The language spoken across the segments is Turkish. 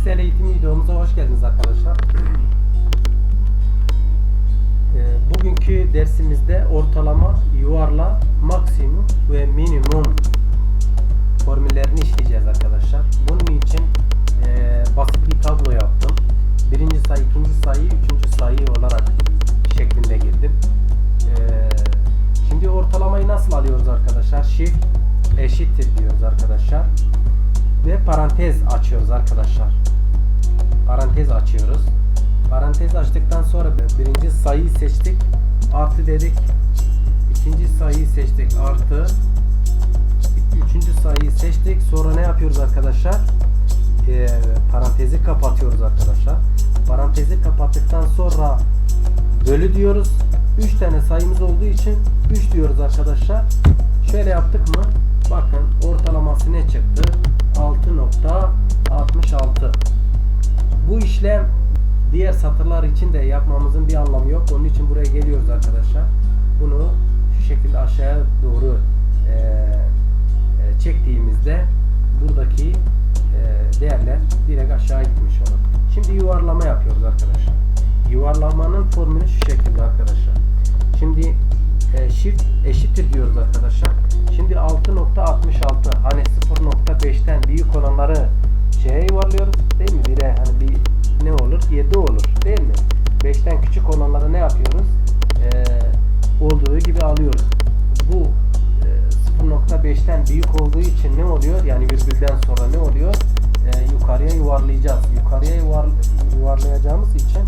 Excel eğitim videomuza hoş geldiniz arkadaşlar. Ee, Bugünkü dersimizde ortalama, yuvarla, maksimum ve minimum formüllerini işleyeceğiz arkadaşlar. Bunun için e, basit bir tablo yaptım. Birinci sayı, ikinci sayı, üçüncü sayı olarak şeklinde girdim. Ee, Şimdi ortalamayı nasıl alıyoruz arkadaşlar? Shift eşittir diyoruz arkadaşlar. Ve parantez açıyoruz arkadaşlar. Parantez açıyoruz. Parantez açtıktan sonra birinci sayıyı seçtik. Artı dedik. İkinci sayıyı seçtik. Artı. Üçüncü sayıyı seçtik. Sonra ne yapıyoruz arkadaşlar? Ee, parantezi kapatıyoruz arkadaşlar. Parantezi kapattıktan sonra bölü diyoruz. 3 tane sayımız olduğu için 3 diyoruz arkadaşlar. Şöyle yaptık mı? Bakın ortalaması ne çıktı? İşlem diğer satırlar için de yapmamızın bir anlamı yok. Onun için buraya geliyoruz arkadaşlar. Bunu şu şekilde aşağıya doğru e, e, çektiğimizde buradaki e, değerler direkt aşağı gitmiş olur. Şimdi yuvarlama yapıyoruz arkadaşlar. Yuvarlamanın formülü şu şekilde arkadaşlar. Şimdi e, shift eşittir diyoruz arkadaşlar. Ne yapıyoruz? E, olduğu gibi alıyoruz. Bu e, 0.5'ten büyük olduğu için ne oluyor? Yani virgülden sonra ne oluyor? E, yukarıya yuvarlayacağız. Yukarıya yuvar, yuvarlayacağımız için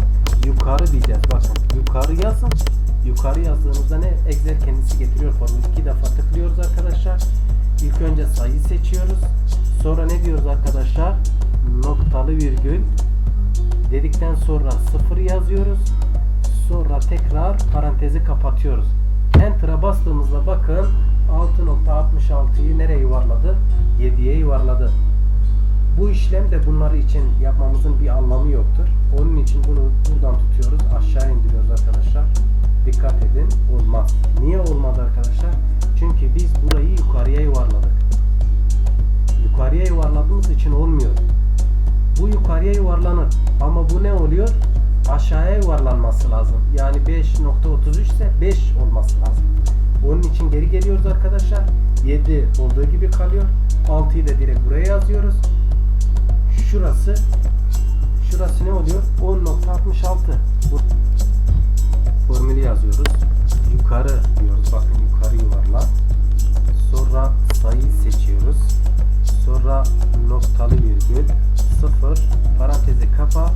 yukarı diyeceğiz. Bakın yukarı yazın. Yukarı yazdığımızda ne? Excel kendisi getiriyor formülü. iki defa tıklıyoruz arkadaşlar. İlk önce sayı seçiyoruz. Sonra ne diyoruz arkadaşlar? Noktalı virgül dedikten sonra sıfır yazıyoruz. Sonra tekrar parantezi kapatıyoruz. Enter'a bastığımızda bakın 6.66'yı nereye yuvarladı? 7'ye yuvarladı. Bu işlem de bunları için yapmamızın bir anlamı yoktur. Onun için bunu buradan tutuyoruz. Aşağı indiriyoruz arkadaşlar. Dikkat edin. Olmaz. Niye olmadı arkadaşlar? Çünkü biz burayı yukarıya yuvarladık. Yukarıya yuvarladığımız için olmuyor. Bu yukarıya yuvarlanır. Ama bu ne oluyor? Aşağıya yuvarlanması lazım. Yani 5.33 ise 5 olması lazım. Onun için geri geliyoruz arkadaşlar. 7 olduğu gibi kalıyor. 6'yı da direkt buraya yazıyoruz. Şurası şurası ne oluyor? 10.66 Bu formülü yazıyoruz. Yukarı diyoruz. Bakın yukarı yuvarla. Sonra sayıyı seçiyoruz. Sonra noktalı virgül 0 parantezi kapa.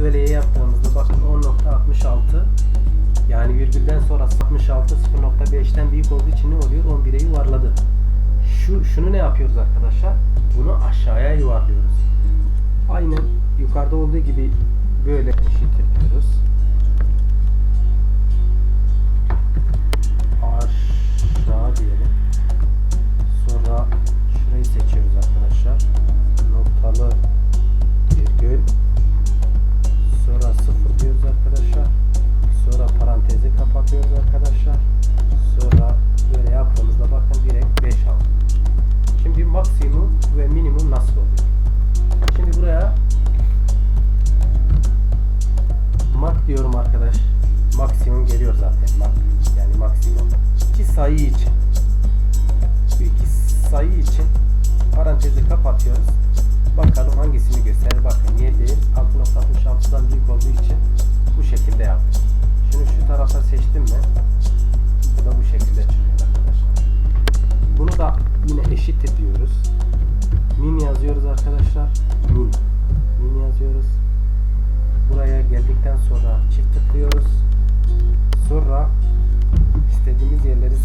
Böyle yaptığımızda bakın 10.66 yani virgülden sonra 66 0.5'ten büyük olduğu için ne oluyor? 11'e yuvarladı. Şu şunu ne yapıyoruz arkadaşlar? Bunu aşağıya yuvarlıyoruz. Aynen yukarıda olduğu gibi böyle eşittir diyoruz. Kapatıyoruz. Bakalım hangisini gösterir. Bakın 7 6.66'dan büyük olduğu için bu şekilde yaptım. Şimdi şu tarafa seçtim mi? Bu da bu şekilde çıkıyor arkadaşlar. Bunu da yine eşittir diyoruz. Min yazıyoruz arkadaşlar. Min. Min yazıyoruz. Buraya geldikten sonra çift tıklıyoruz. Sonra istediğimiz yerleri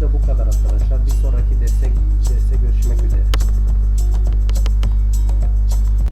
De bu kadar arkadaşlar. Bir sonraki üzere.